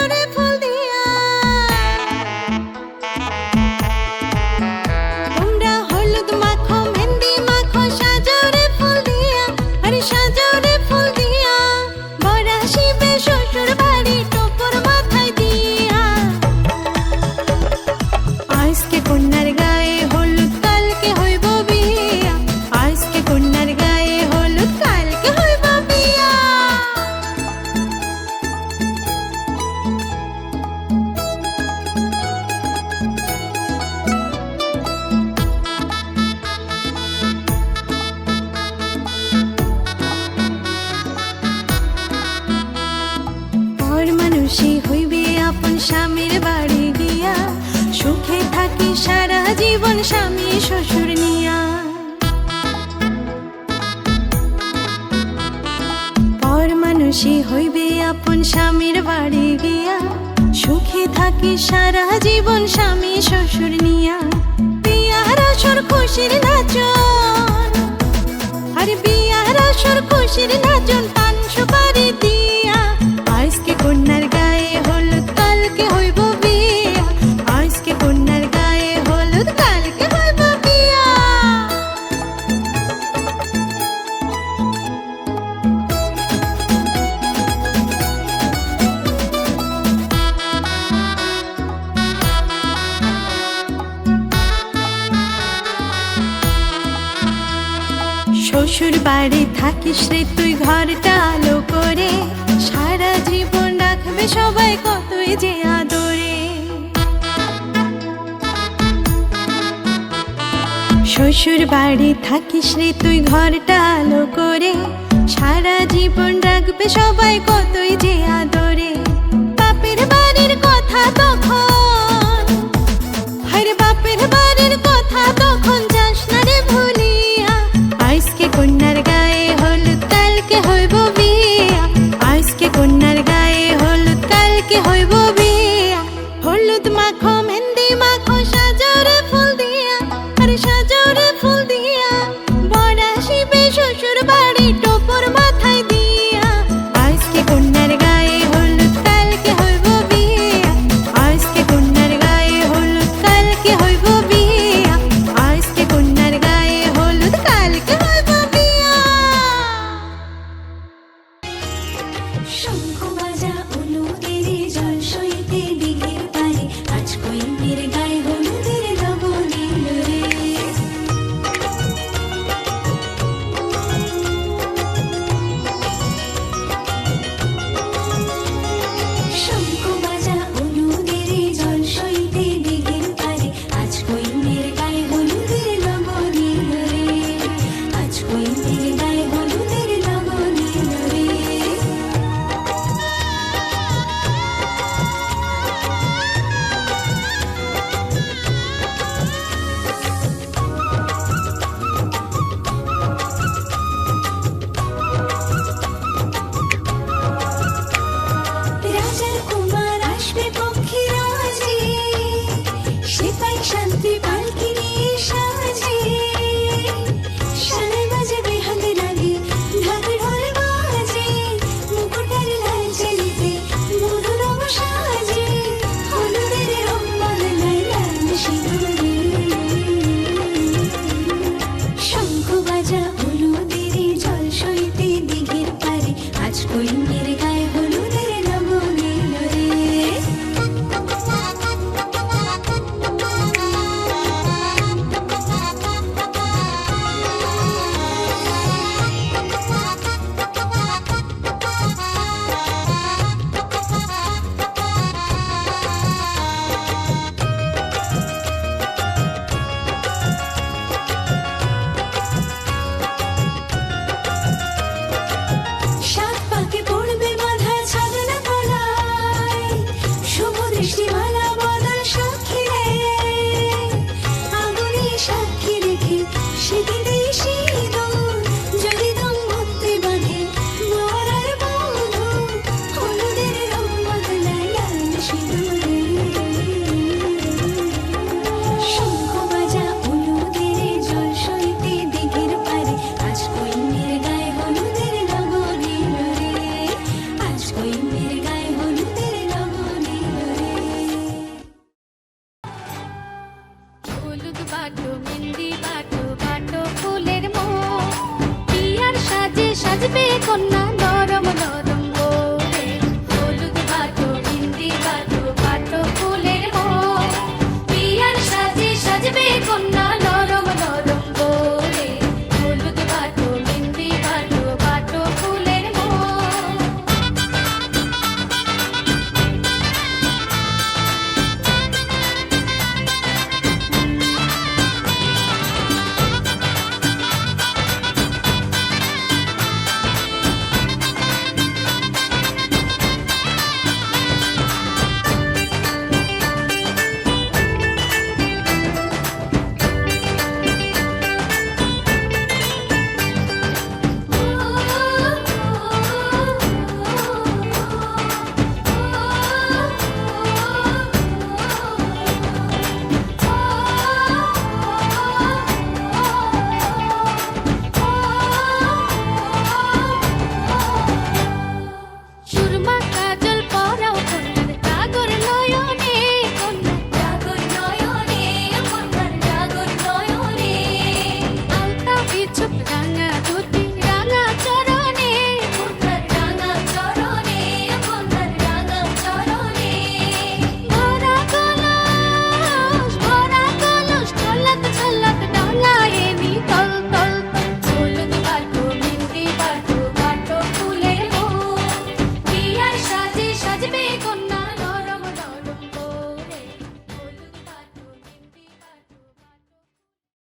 beautiful স্বামীর বাড়ি গিয়া সুখে থাকি সারা জীবন স্বামী শ্বশুর নিয়া। পর মানুষই হইবে আপন স্বামীর বাড়ি গিয়া, সুখে থাকি সারা জীবন স্বামী শ্বশুর নিয়া। বিয়ার আসর খুশির নাচন, আর বিয়ার আসর খুশির শ্বশুর বাড়ি থাকিস রে তুই ঘরটা আলো করে। সারা জীবন রাখবে সবাই কতই যে আদরে। শ্বশুর বাড়ি থাকিস রে তুই ঘরটা আলো করে। সারা জীবন রাখবে সবাই কতই যে আদরে। বাটো মেহেন্দি বাটো ফুলের মো। পিয়ার সাজে সাজবে কন্যা